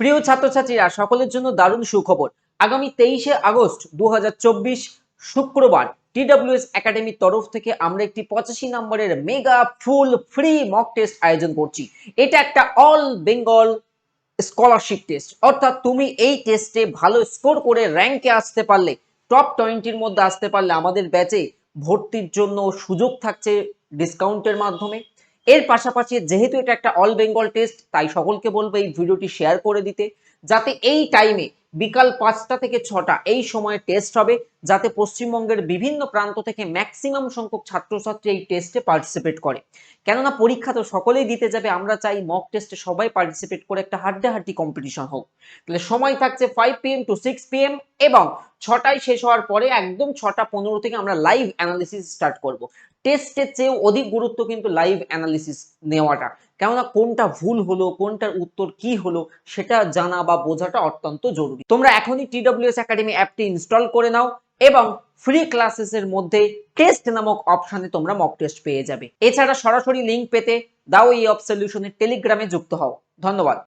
প্রিয় ছাত্রছাত্রীরা, সকলের জন্য দারুণ সুখবর। আগামী তেইশে আগস্ট দু হাজার চব্বিশ শুক্রবার টিডব্লিউএস একাডেমির তরফ থেকে আমরা একটি পঁচাশি নম্বরের mega full free mock test আয়োজন করছি। এটা একটা অল বেঙ্গল স্কলারশিপ টেস্ট। অর্থাৎ তুমি এই টেস্টে ভালো স্কোর করে র্যাঙ্কে আসতে পারলে, টপ টোয়েন্টির মধ্যে আসতে পারলে আমাদের ব্যাচে ভর্তির জন্য সুযোগ থাকছে ডিসকাউন্টের মাধ্যমে। এর পাশাপাশি যেহেতু এটা একটা অল বেঙ্গল টেস্ট তাই সকলকে বলব এই ভিডিওটি শেয়ার করে দিতে। যাতে এই টাইমে বিকাল পাঁচটা থেকে ছটা এই সময়ে টেস্ট হবে, যাতে পশ্চিমবঙ্গের বিভিন্ন প্রান্ত থেকে ম্যাক্সিমাম সংখ্যক ছাত্রছাত্রী এই টেস্টে পার্টিসিপেট করে। কেননা পরীক্ষা তো সকলেই দিতে যাবে, আমরা চাই মক টেস্টে সবাই পার্টিসিপেট করে একটা হাড্ডাহাড্ডি কম্পিটিশন হোক। তাহলে সময় থাকছে five PM to six PM এবং ছটায় শেষ হওয়ার পরে একদম ছটা পনেরো থেকে আমরা লাইভ অ্যানালিসিস স্টার্ট করব। টেস্টের চেয়েও অধিক গুরুত্ব কিন্তু লাইভ অ্যানালিসিস নেওয়াটা। কেননা কোনটা ভুল হলো, কোনটার উত্তর কি হলো, সেটা জানা বা বোঝাটা অত্যন্ত জরুরি। তোমরা এখনই টিডব্লিউএস একাডেমি অ্যাপটি ইনস্টল করে নাও এবং ফ্রি ক্লাসেসের মধ্যে টেস্ট নামক অপশানে তোমরা মক টেস্ট পেয়ে যাবে। এছাড়া সরাসরি লিঙ্ক পেতে দাও এই অফ সলিউশনের টেলিগ্রামে যুক্ত হও। ধন্যবাদ।